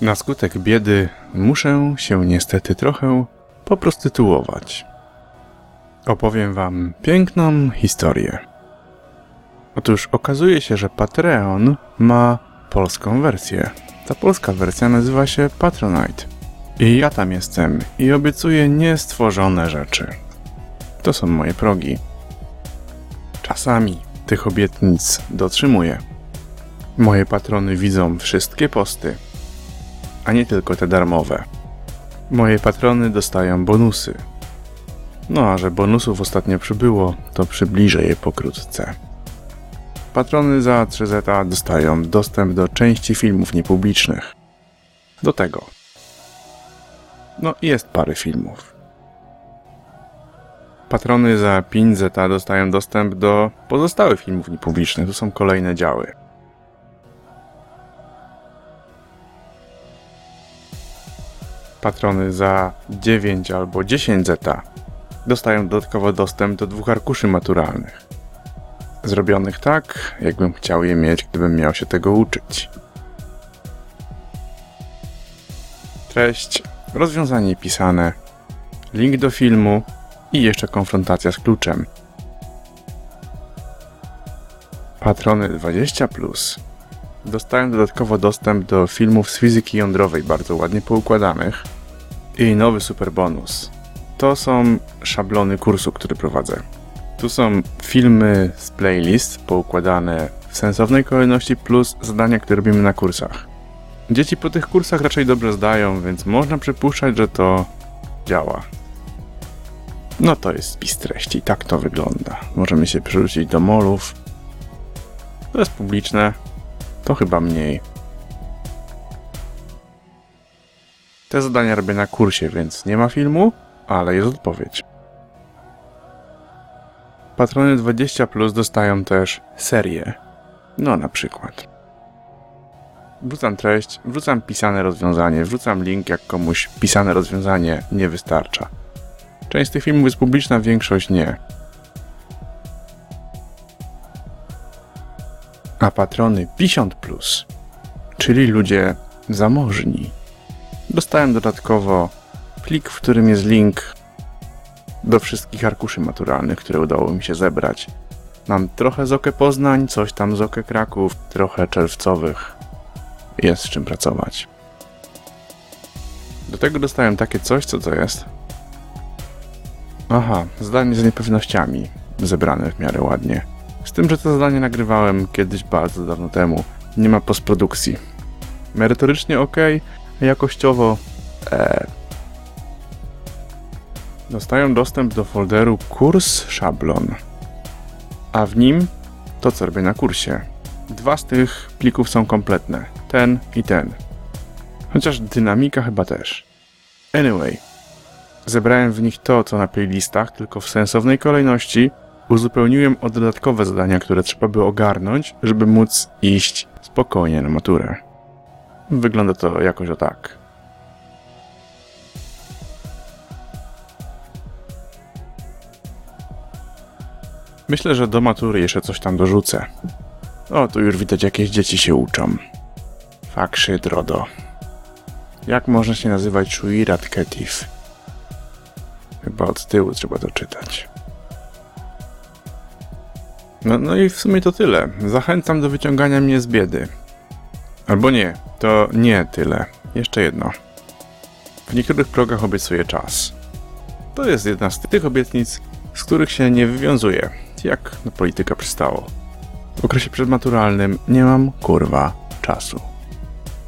Na skutek biedy muszę się niestety trochę poprostytuować. Opowiem wam piękną historię. Otóż okazuje się, że Patreon ma polską wersję. Ta polska wersja nazywa się Patronite. I ja tam jestem i obiecuję niestworzone rzeczy. To są moje progi. Czasami tych obietnic dotrzymuję. Moje patrony widzą wszystkie posty, a nie tylko te darmowe. Moje patrony dostają bonusy. No a że bonusów ostatnio przybyło, to przybliżę je pokrótce. Patrony za 3 zeta dostają dostęp do części filmów niepublicznych. Do tego. No jest parę filmów. Patrony za 5 zeta dostają dostęp do pozostałych filmów niepublicznych. Tu są kolejne działy. Patrony za 9 albo 10 zeta dostają dodatkowo dostęp do dwóch arkuszy maturalnych. Zrobionych tak, jakbym chciał je mieć, gdybym miał się tego uczyć. Treść, rozwiązanie pisane, link do filmu i jeszcze konfrontacja z kluczem. Patrony 20 dostają dodatkowo dostęp do filmów z fizyki jądrowej bardzo ładnie poukładanych i nowy super bonus. To są szablony kursu, który prowadzę. Tu są filmy z playlist poukładane w sensownej kolejności plus zadania, które robimy na kursach. Dzieci po tych kursach raczej dobrze zdają, więc można przypuszczać, że to działa. No to jest spis treści, tak to wygląda. Możemy się przerzucić do molów. To jest publiczne, to chyba mniej. Te zadania robię na kursie, więc nie ma filmu, ale jest odpowiedź. Patrony 20 plus dostają też serię. No na przykład. Wrzucam treść, wrzucam pisane rozwiązanie, wrzucam link, jak komuś pisane rozwiązanie nie wystarcza. Część z tych filmów jest publiczna, większość nie. A patrony 50, plus, czyli ludzie zamożni, dostają dodatkowo plik, w którym jest link do wszystkich arkuszy maturalnych, które udało mi się zebrać. Mam trochę z Oke Poznań, coś tam z Oke Kraków, trochę czerwcowych. Jest z czym pracować. Do tego dostałem takie coś, co to jest? Aha, zdanie z niepewnościami, zebrane w miarę ładnie. Z tym, że to zadanie nagrywałem kiedyś bardzo dawno temu. Nie ma postprodukcji. Merytorycznie ok, jakościowo... Eee. Dostają dostęp do folderu kurs szablon. A w nim to, co robię na kursie. Dwa z tych plików są kompletne. Ten i ten. Chociaż dynamika chyba też. Anyway, zebrałem w nich to, co na playlistach, tylko w sensownej kolejności uzupełniłem o dodatkowe zadania, które trzeba by ogarnąć, żeby móc iść spokojnie na maturę. Wygląda to jakoś o tak. Myślę, że do matury jeszcze coś tam dorzucę. O, tu już widać jakieś dzieci się uczą. Fakszy Drodo. Jak można się nazywać Shuirat Ketif? Chyba od tyłu trzeba to czytać. No, no i w sumie to tyle. Zachęcam do wyciągania mnie z biedy. Albo nie, to nie tyle. Jeszcze jedno. W niektórych progach obiecuję czas. To jest jedna z tych obietnic, z których się nie wywiązuje, jak na polityka przystało. W okresie przedmaturalnym nie mam kurwa czasu.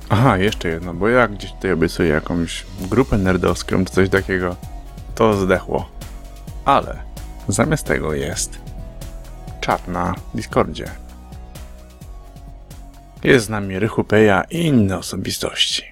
Aha, jeszcze jedno, bo jak gdzieś tutaj obiecuję jakąś grupę nerdowską czy coś takiego, to zdechło. Ale zamiast tego jest czat na Discordzie. Jest z nami Rychu Peja i inne osobistości.